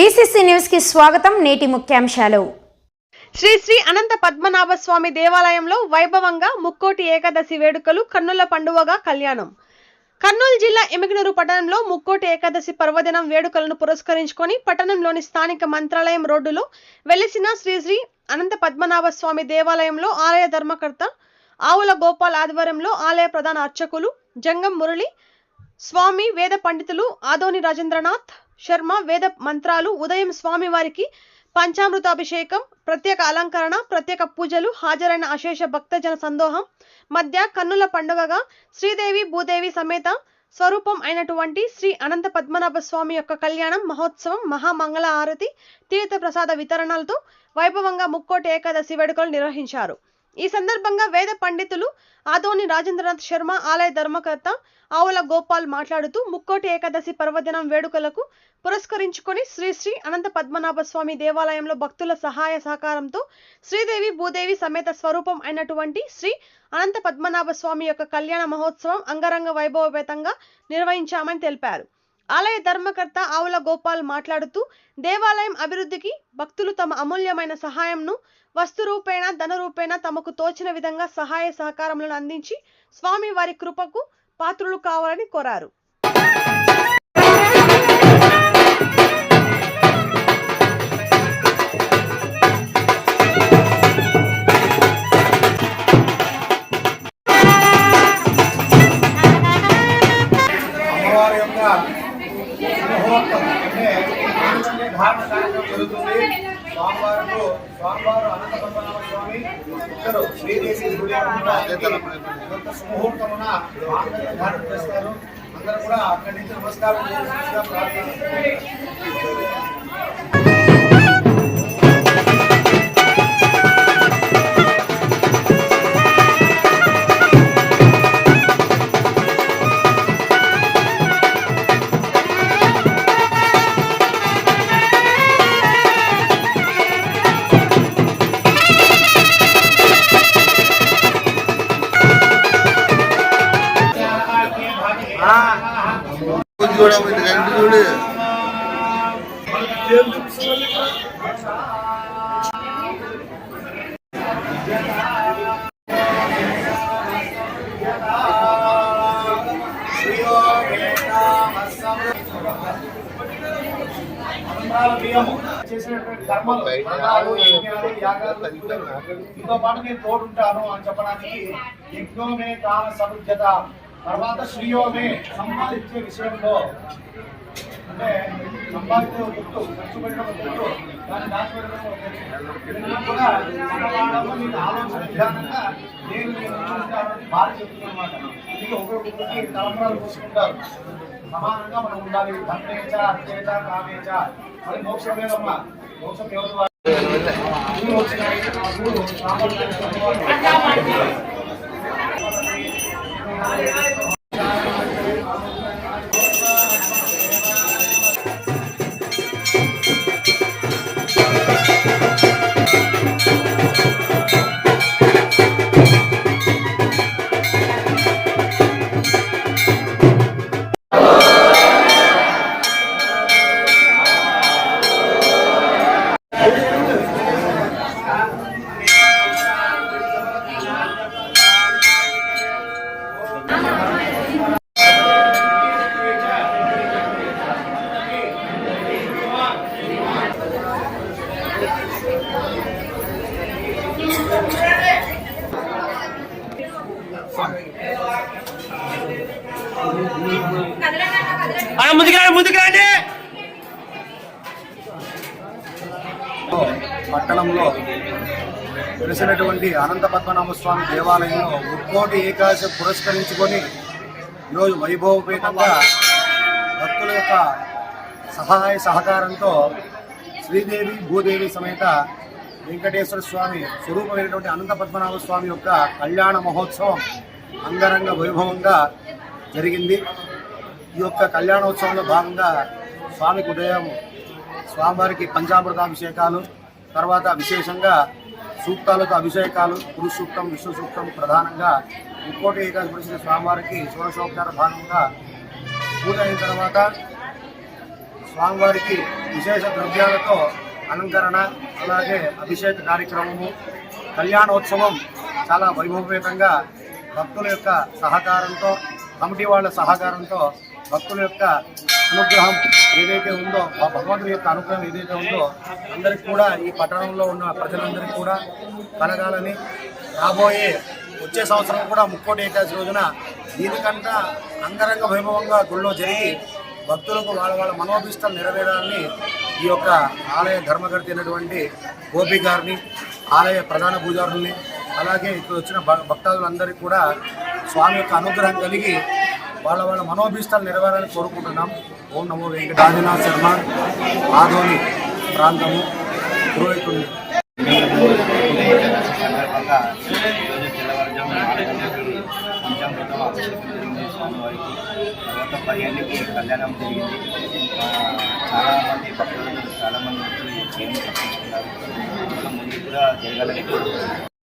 BCC న్యూస్కి స్వాగతం నేటి ముఖ్యాంశాలు. శ్రీ శ్రీ అనంత పద్మనాభ స్వామి దేవాలయంలో వైభవంగా ముక్కోటి ఏకాదశి వేడుకలు కన్నుల పండువగా కళ్యాణం. కర్నూలు జిల్లా ఎమిగనూరు పట్టణంలో ముక్కోటి ఏకాదశి పర్వదినం వేడుకలను పురస్కరించుకొని పట్టణంలోని స్థానిక మంత్రాలయం రోడ్డులో వెలిసిన శ్రీ శ్రీ అనంత పద్మనాభ స్వామి దేవాలయంలో ఆలయ ధర్మకర్త ఆవుల గోపాల్ ఆధ్వర్యంలో ఆలయ ప్రధాన అర్చకులు జంగం మురళి స్వామి వేద పండితులు ఆదోని రాజేంద్రనాథ్ శర్మ వేద మంత్రాలు ఉదయం స్వామి వారికి పంచామృతాభిషేకం ప్రత్యేక అలంకరణ ప్రత్యేక పూజలు హాజరైన అశేష భక్తజన సందోహం మధ్య కన్నుల పండుగగా శ్రీదేవి భూదేవి సమేత స్వరూపం అయినటువంటి శ్రీ అనంత పద్మనాభ స్వామి యొక్క కళ్యాణం మహోత్సవం మహామంగళ హారతి తీర్థ ప్రసాద వితరణలతో వైభవంగా ముక్కోటి ఏకాదశి వేడుకలు నిర్వహించారు. ఈ సందర్భంగా వేద పండితులు ఆదోని రాజేంద్రనాథ్ శర్మ ఆలయ ధర్మకర్త ఆవుల గోపాల్ మాట్లాడుతూ ముక్కోటి ఏకాదశి పర్వదినం వేడుకలకు పురస్కరించుకొని శ్రీ శ్రీ అనంత పద్మనాభ స్వామి దేవాలయంలో భక్తుల సహాయ సహకారంతో శ్రీదేవి భూదేవి సమేత స్వరూపం అయినటువంటి శ్రీ అనంత పద్మనాభ స్వామి యొక్క కళ్యాణ మహోత్సవం అంగరంగ వైభవపేతంగా నిర్వహించామని తెలిపారు. ఆలయ ధర్మకర్త ఆవుల గోపాల్ మాట్లాడుతూ దేవాలయం అభివృద్ధికి భక్తులు తమ అమూల్యమైన సహాయంను వస్తు రూపేణ ధన రూపేణ తమకు తోచిన విధంగా సహాయ సహకారములను అందించి స్వామి వారి కృపకు పాత్రులు కావాలని కోరారు. స్వామివారు స్వామివారు అనంత పద్మనాభ స్వామి ఇద్దరు శ్రీదేవి గుడి కొంత సుముహూర్తమున చేస్తారు. అందరూ కూడా అక్కడి నుంచి నమస్కారం ప్రార్థన ఉంది రెండు చూడు చేసినటువంటి కర్మలు యాగాలు, మీతో పాటు నేను తోడుంటాను అని చెప్పడానికి యజ్ఞమే దాన సముజ్జత తర్వాత శ్రీయోమే సంపాదించే విషయంలో అంటే సంపాదించే గుర్తు ఖర్చు పెట్టడం గుర్తు దాన్ని దాచిపెట్టడం కూడా సమాజంలో మీకు ఆలోచన విధానంగా నేను నేను భార్య చెప్తున్నమాట ఇది ఒకరికొకరికి తలంబరాలు పోసుకుంటారు సమానంగా మనం ఉండాలి ధన్యేచ అత్యేచ కామేచ మరి మోక్షం లేదమ్మా మోక్షం ఎవరు వారు? వచ్చినాయి పట్టణంలో వెలిసినటువంటి అనంత పద్మనాభ స్వామి దేవాలయంలో ముక్కోటి ఏకాదశి పురస్కరించుకొని ఈరోజు వైభవపేతంగా భక్తుల యొక్క సహాయ సహకారంతో శ్రీదేవి భూదేవి సమేత వెంకటేశ్వర స్వామి స్వరూపమైనటువంటి అనంత పద్మనాభ స్వామి యొక్క కళ్యాణ మహోత్సవం అంగరంగ వైభవంగా జరిగింది. ఈ యొక్క కళ్యాణోత్సవంలో భాగంగా స్వామికి ఉదయం స్వామివారికి పంచామృతాభిషేకాలు తర్వాత విశేషంగా సూక్తాలతో అభిషేకాలు పురుష సూక్తం విష్ణు సూక్తం ప్రధానంగా ఇంకోటి ఏకాదశి స్వామివారికి షోడశోపచార భాగంగా పూజ అయిన తర్వాత స్వామివారికి విశేష ద్రవ్యాలతో అలంకరణ అలాగే అభిషేక కార్యక్రమము కళ్యాణోత్సవం చాలా వైభవపేతంగా భక్తుల యొక్క సహకారంతో కమిటీ వాళ్ళ సహకారంతో భక్తుల యొక్క అనుగ్రహం ఏదైతే ఉందో ఆ భగవంతుడి యొక్క అనుగ్రహం ఏదైతే ఉందో అందరికి కూడా ఈ పట్టణంలో ఉన్న ప్రజలందరికీ కూడా కలగాలని రాబోయే వచ్చే సంవత్సరం కూడా ముక్కోటి ఏకాదశి రోజున దీనికంటే అంగరంగ వైభవంగా గుళ్ళో జరిగి భక్తులకు వాళ్ళ వాళ్ళ మనోభిష్టం నెరవేరాలని ఈ యొక్క ఆలయ ధర్మకర్త అయినటువంటి గోపి గారిని ఆలయ ప్రధాన పూజారుల్ని అలాగే ఇక్కడ వచ్చిన భక్తాదులందరికీ కూడా స్వామి యొక్క అనుగ్రహం కలిగి వాళ్ళ వాళ్ళ మనోభీష్టాలు నెరవేరాలని కోరుకుంటున్నాం. ఓం నమో వెంకట శర్మ. ఆధోని ప్రాంతము పురోహితుడు సందర్భంగా ఈరోజు తెల్లవారుజామున గంటలకి పర్యానికి కళ్యాణం జరిగింది చాలామంది చాలా మంది భక్తులు చాలా మంది వచ్చి దేవుని దర్శించుకున్నారు ముందు కూడా జరగాలని కోరుకుంటున్నాను